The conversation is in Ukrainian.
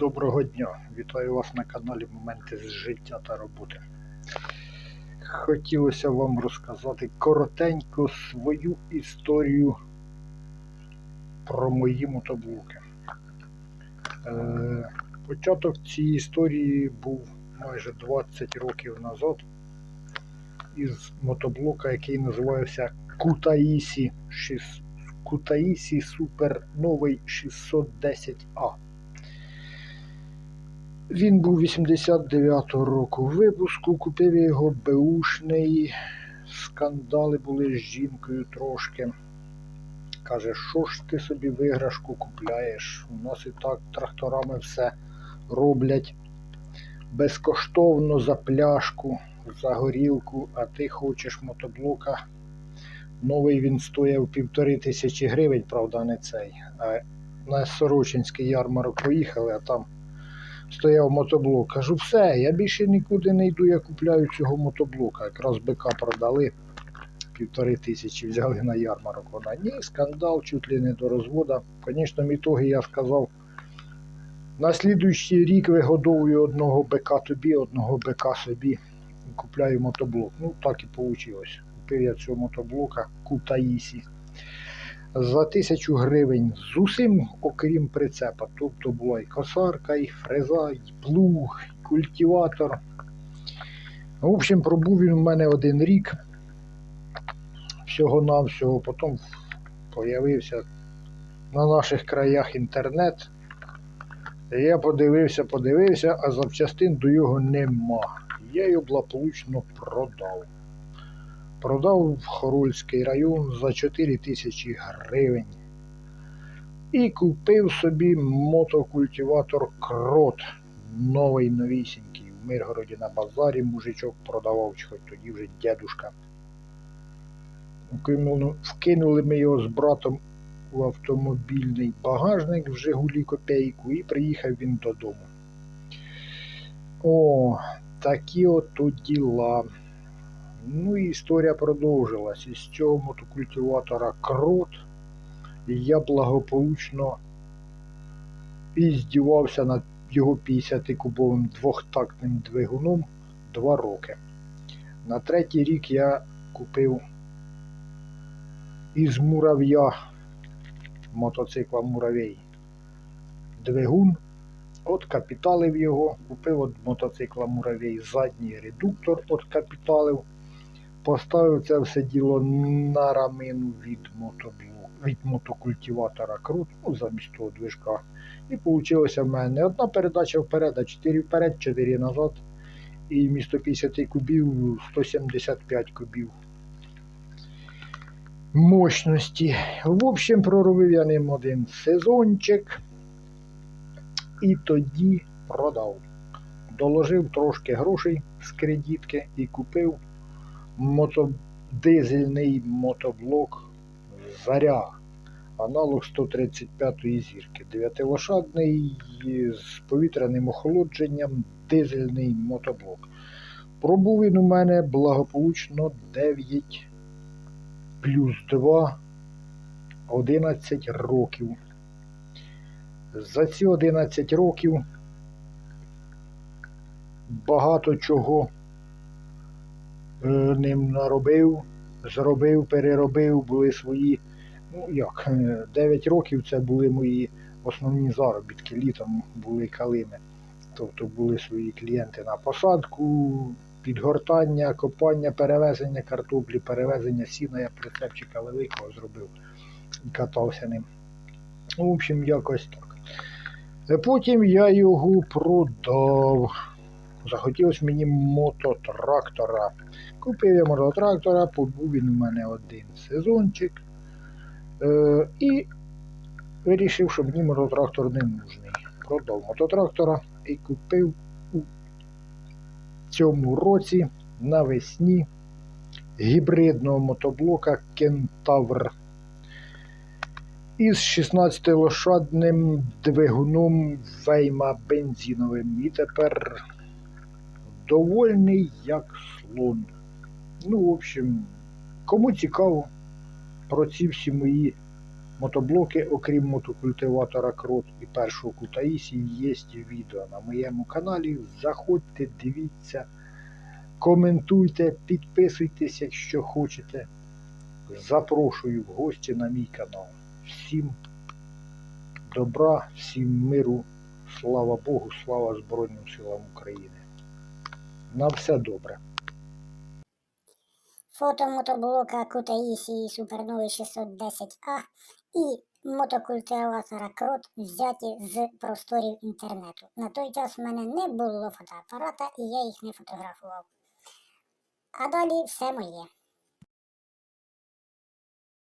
Доброго дня! Вітаю вас на каналі Моменти з життя та роботи. Хотілося вам розказати коротенько свою історію про мої мотоблоки. Е, початок цієї історії був майже 20 років назад із мотоблока, який називався Кутаїсі 6 Кутаїсі Супер Новий 610А. Він був 89-го року випуску, купив його беушний. Скандали були з жінкою трошки. Каже, що ж ти собі виграшку купляєш? У нас і так тракторами все роблять безкоштовно за пляшку, за горілку, а ти хочеш мотоблока. Новий він стояв півтори тисячі гривень, правда, не цей. А на Сорочинський ярмарок поїхали, а там стояв мотоблок. Кажу, все, я більше нікуди не йду, я купляю цього мотоблока. Якраз БК продали, півтори тисячі взяли на ярмарок. Вона ні, скандал, чуть ли не до розвода. Звісно, в ітогі я сказав, на слідуючий рік вигодовую одного БК тобі, одного БК собі. Купляю мотоблок. Ну, так і вийшло. Купив я цього мотоблока Кутаїсі за тисячу гривень з усім, окрім прицепа. Тобто була і косарка, і фреза, і плуг, і культиватор. В общем, пробув він у мене один рік. Всього-навсього, потім появився на наших краях інтернет. Я подивився, подивився, а запчастин до його нема. Я його благополучно продав. Продав в Хорольський район за 4 тисячі гривень. І купив собі мотокультиватор Крот. Новий новісінький. В Миргороді на базарі мужичок продавав, чи хоч тоді вже дядушка. Вкинули, ми його з братом у автомобільний багажник в Жигулі копейку і приїхав він додому. О, такі ото діла. Ну і історія продовжилась. Із цього мотокультиватора крот я благополучно і здівався над його 50-кубовим двохтактним двигуном два роки. На третій рік я купив із мурав'я мотоцикла Муравей двигун, от капіталив його, купив від мотоцикла Муравей задній редуктор, от капіталив. Поставив це все діло на рамину від мотоблоку, від мотокультиватора крут, ну, замість того движка. І вийшло в мене одна передача вперед, а 4 вперед, 4 назад. І вмісто 50 кубів 175 кубів мощності. В общем, проробив я ним один сезончик і тоді продав. Доложив трошки грошей з кредитки і купив мотодизельний мотоблок Заря. Аналог 135-ї зірки. 9-лошадний з повітряним охолодженням дизельний мотоблок. Пробув він у мене благополучно 9 плюс 2 11 років. За ці 11 років багато чого ним наробив, зробив, переробив, були свої. Ну як, е, 9 років це були мої основні заробітки. Літом були калими. Тобто були свої клієнти на посадку, підгортання, копання, перевезення картоплі, перевезення сіна, я прицепчика великого зробив і катався ним. Ну, В общем, якось так. Е, Потім я його продав. Захотілося мені мототрактора. Купив я мототрактора, побув він у мене один сезончик. Е, і вирішив, що мені мототрактор не нужний. Продав мототрактора і купив у цьому році навесні гібридного мотоблока Кентавр із 16-лошадним двигуном Вейма бензиновим. І тепер довольний як слон. Ну, в общем, кому цікаво про ці всі мої Мотоблоки, окрім мотокультиватора Крот і першого Кутаїсі, є відео на моєму каналі. Заходьте, дивіться, коментуйте, підписуйтесь, якщо хочете. Запрошую в гості на мій канал. Всім добра, всім миру, слава Богу, слава Збройним силам України. На все добре. Фото мотоблока Кутаїсії Суперновий 610А і мотокультиватора Крот взяті з просторів інтернету. На той час в мене не було фотоапарата і я їх не фотографував. А далі все моє.